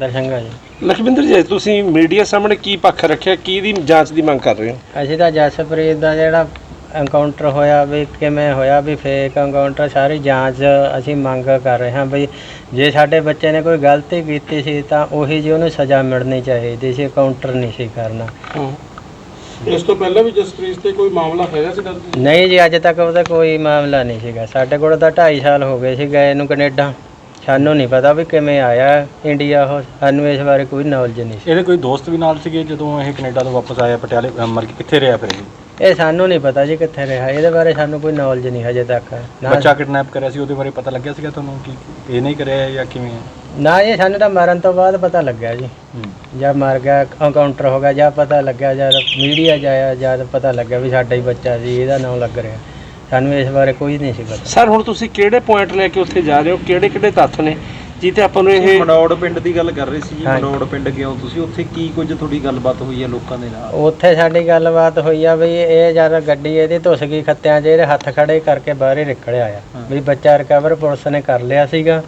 ਲਖਵਿੰਦਰ ਸਿੰਘ ਆ ਜੀ। ਲਖਵਿੰਦਰ ਜੀ ਤੁਸੀਂ ਮੀਡੀਆ ਸਾਹਮਣੇ ਕੀ ਪੱਖ ਰੱਖਿਆ? ਕੀ ਦੀ ਜਾਂਚ ਦੀ ਮੰਗ ਕਰ ਰਹੇ ਹੋ? ਅਸੀਂ ਤਾਂ ਜਸਪ੍ਰੀਤ ਦਾ ਜਿਹੜਾ ਐਨਕਾਊਂਟਰ ਹੋਇਆ ਵੀ ਕਿਵੇਂ ਹੋਇਆ ਵੀ ਫੇਕ ਐਨਕਾਊਂਟਰ ਸਾਰੀ ਜਾਂਚ ਅਸੀਂ ਮੰਗ ਕਰ ਰਹੇ ਹਾਂ ਵੀ ਜੇ ਸਾਡੇ ਬੱਚੇ ਨੇ ਕੋਈ ਗਲਤੀ ਕੀਤੀ ਸੀ ਤਾਂ ਉਹੀ ਜੀ ਉਹਨੂੰ ਸਜ਼ਾ ਮਿਲਣੀ ਚਾਹੀਦੀ ਸੀ ਕਾਊਂਟਰ ਨਹੀਂ ਸੀ ਕਰਨਾ। ਇਸ ਤੋਂ ਪਹਿਲਾਂ ਵੀ ਜਸਪ੍ਰੀਤ ਤੇ ਕੋਈ ਮਾਮਲਾ ਹੈਗਾ ਸੀ ਨਹੀਂ ਜੀ ਅੱਜ ਤੱਕ ਉਹਦਾ ਕੋਈ ਮਾਮਲਾ ਨਹੀਂ ਸੀਗਾ। ਸਾਡੇ ਕੋਲ ਤਾਂ 2.5 ਸਾਲ ਹੋ ਗਏ ਸੀ ਗਏ ਨੂੰ ਕੈਨੇਡਾ। ਸਾਨੂੰ ਨਹੀਂ ਪਤਾ ਵੀ ਕਿਵੇਂ ਆਇਆ ਇੰਡੀਆ ਉਹ। ਸਾਨੂੰ ਇਸ ਬਾਰੇ ਕੋਈ ਨੌਲੇਜ ਨਹੀਂ ਸੀ। ਇਹਦੇ ਕੋਈ ਦੋਸਤ ਵੀ ਨਾਲ ਸੀਗੇ ਜਦੋਂ ਇਹ ਕੈਨੇਡਾ ਤੋਂ ਵਾਪਸ ਆਇਆ ਪਟਿਆਲੇ ਅਹ ਮਰ ਕੇ ਕਿੱਥੇ ਰਿਹਾ ਫਿਰ ਇਹ? ਇਹ ਸਾਨੂੰ ਨਹੀਂ ਪਤਾ ਜੀ ਕਿੱਥੇ ਰਿਹਾ। ਇਹਦੇ ਬਾਰੇ ਸਾਨੂੰ ਕੋਈ ਨੌਲੇਜ ਨਹੀਂ ਹਜੇ ਤੱਕ। ਨਾ ਬੱਚਾ ਕਿਡਨੈਪ ਕਰਿਆ ਸੀ ਉਹਦੇ ਬਾਰੇ ਪਤਾ ਲੱਗਿਆ ਸੀਗਾ ਤੁਹਾਨੂੰ ਕਿ ਇਹ ਨਹੀਂ ਕਰਿਆ ਜਾਂ ਕਿਵੇਂ? ਹੈ ਨਾ ਇਹ ਸਾਨੂੰ ਤਾਂ ਮਰਨ ਤੋਂ ਬਾਅਦ ਪਤਾ ਲੱਗਿਆ ਜੀ। ਹੂੰ। ਜਦ ਮਰ ਗਿਆ ਐਨਕਾਊਂਟਰ ਹੋ ਗਿਆ ਜਾਂ ਪਤਾ ਲੱਗਿਆ ਜਦ ਮੀਡੀਆ ਜਾਇਆ ਜਦ ਪਤਾ ਲੱਗਿਆ ਵੀ ਸਾਡਾ ਹੀ ਬੱਚਾ ਸੀ ਇਹਦਾ ਨਾਮ ਲੱਗ ਰਿਹਾ। ਸਾਨੂੰ ਇਸ ਬਾਰੇ ਕੋਈ ਨਹੀਂ ਸੀ ਪਤਾ। ਸਰ ਹੁਣ ਤੁਸੀਂ ਕਿਹੜੇ ਪੁਆਇੰਟ ਲੈ ਕੇ ਉੱਥੇ ਜਾ ਰਹੇ ਹੋ? ਕਿਹੜੇ ਕਿਹੜੇ ਤੱਥ ਨੇ ਜਿੱਥੇ ਆਪਾਂ ਨੂੰ ਇਹ ਮਡੌੜ ਪਿੰਡ ਦੀ ਗੱਲ ਕਰ ਰਹੇ ਸੀ ਜੀ। ਹਾਂਜੀ। ਮਡੌੜ ਪਿੰਡ ਕਿਉਂ? ਤੁਸੀਂ ਉੱਥੇ ਕੀ ਕੁਝ ਤੁਹਾਡੀ ਗੱਲਬਾਤ ਹੋਈ ਹੈ ਲੋਕਾਂ ਦੇ ਨਾਲ? ਉੱਥੇ ਸਾਡੀ ਗੱਲਬਾਤ ਹੋਈ ਆ ਵੀ ਇਹ ਜਦ ਗੱਡੀ ਇਹਦੀ ਧੁੱਸ ਗਈ ਖੱਤਿਆਂ 'ਚ ਇਹਦੇ ਹੱਥ ਖੜੇ ਕਰਕੇ ਬਾਹਰ ਹੀ ਨਿਕਲਿਆ ਆ। ਵੀ ਬੱਚਾ ਰਿਕਵਰ ਪੁਲਿਸ ਨੇ ਕਰ ਲਿਆ ਸੀਗਾ।